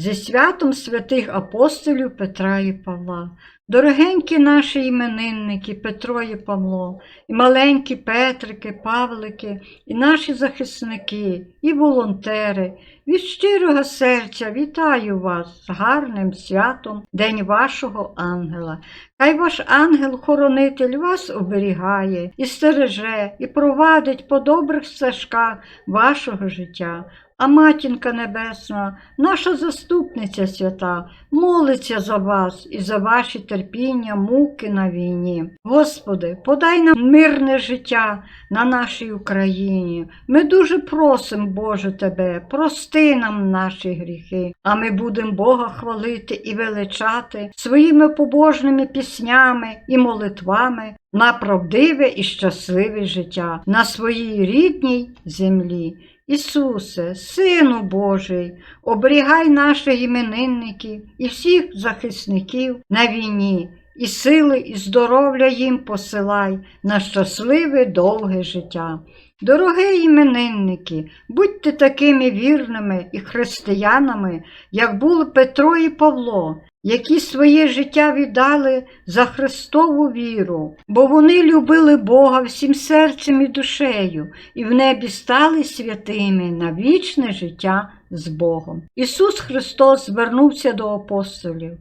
зі святом святих апостолів Петра і Павла. Дорогенькі наші іменинники Петро і Павло, і маленькі Петрики, Павлики, і наші захисники, і волонтери, від щирого серця вітаю вас з гарним святом День вашого ангела. Хай ваш ангел-хоронитель вас оберігає і стереже, і провадить по добрих стежках вашого життя. А матінка Небесна, наша заступниця свята, молиться за вас і за ваші терпіння, муки на війні. Господи, подай нам мирне життя на нашій Україні. Ми дуже просимо, Боже Тебе, прости нам наші гріхи, а ми будемо Бога хвалити і величати своїми побожними піснями і молитвами на правдиве і щасливе життя на своїй рідній землі. Ісусе, Сину Божий, оберігай наших іменинників і всіх захисників на війні, і сили, і здоров'я їм посилай на щасливе довге життя. Дорогі іменинники, будьте такими вірними і християнами, як були Петро і Павло, які своє життя віддали за Христову віру, бо вони любили Бога всім серцем і душею, і в небі стали святими на вічне життя з Богом. Ісус Христос звернувся до апостолів,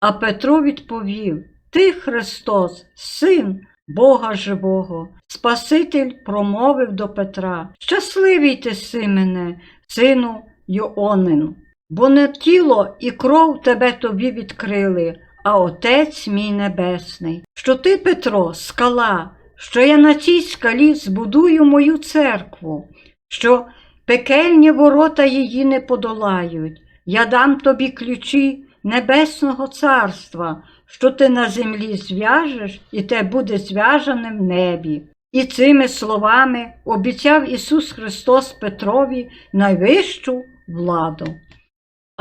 а Петро відповів: Ти, Христос, Син Бога живого. Спаситель промовив до Петра: Щасливий ти, Симене, сину Йоонин, бо не тіло і кров тебе тобі відкрили, а Отець мій Небесний. Що ти, Петро, скала, що я на цій скалі збудую мою церкву, що пекельні ворота її не подолають. Я дам тобі ключі Небесного Царства, що ти на землі зв'яжеш, і те буде зв'яжене в небі. І цими словами обіцяв Ісус Христос Петрові найвищу владу.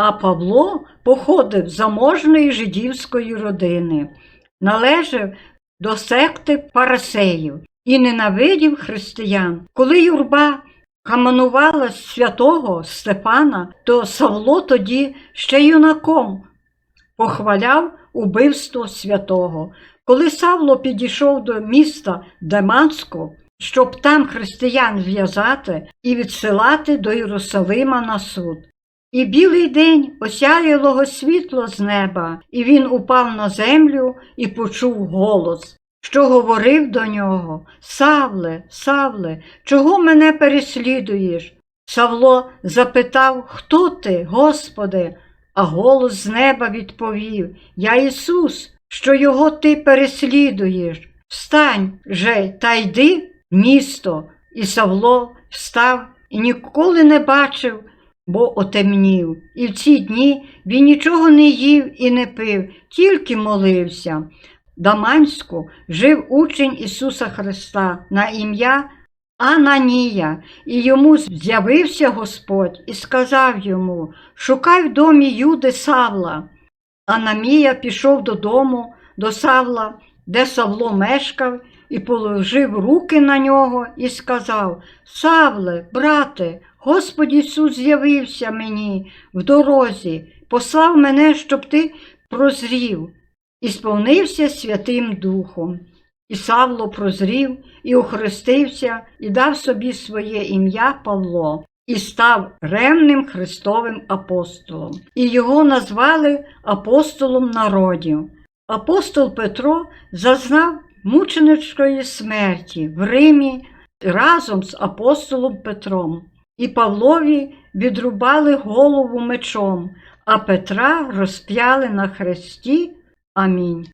А Павло походив з заможної жидівської родини, належав до секти парасеїв і ненавидів християн. Коли юрба каманувала святого Степана, то Савло тоді ще юнаком похваляв убивство святого. Коли Савло підійшов до міста Деманську, щоб там християн зв'язати і відсилати до Єрусалима на суд. І білий день осяяло світло з неба, і він упав на землю і почув голос, що говорив до нього Савле, Савле, чого мене переслідуєш? Савло запитав, хто ти, Господи? А голос з неба відповів Я Ісус, що його ти переслідуєш. Встань же та йди в місто. І Савло встав і ніколи не бачив, бо отемнів. І в ці дні він нічого не їв і не пив, тільки молився. В Даманську жив учень Ісуса Христа на ім'я Ананія, і йому з'явився Господь і сказав йому Шукай в домі Юди Савла. Анамія пішов додому до Савла, де Савло мешкав, і положив руки на нього і сказав Савле, брате, Господь Ісус з'явився мені в дорозі, послав мене, щоб ти прозрів, і сповнився Святим Духом. І Савло прозрів, і охрестився, і дав собі своє ім'я Павло, і став ревним Христовим апостолом. І його назвали апостолом народів. Апостол Петро зазнав мученичкої смерті в Римі разом з апостолом Петром. І Павлові відрубали голову мечом, а Петра розп'яли на хресті. Амінь.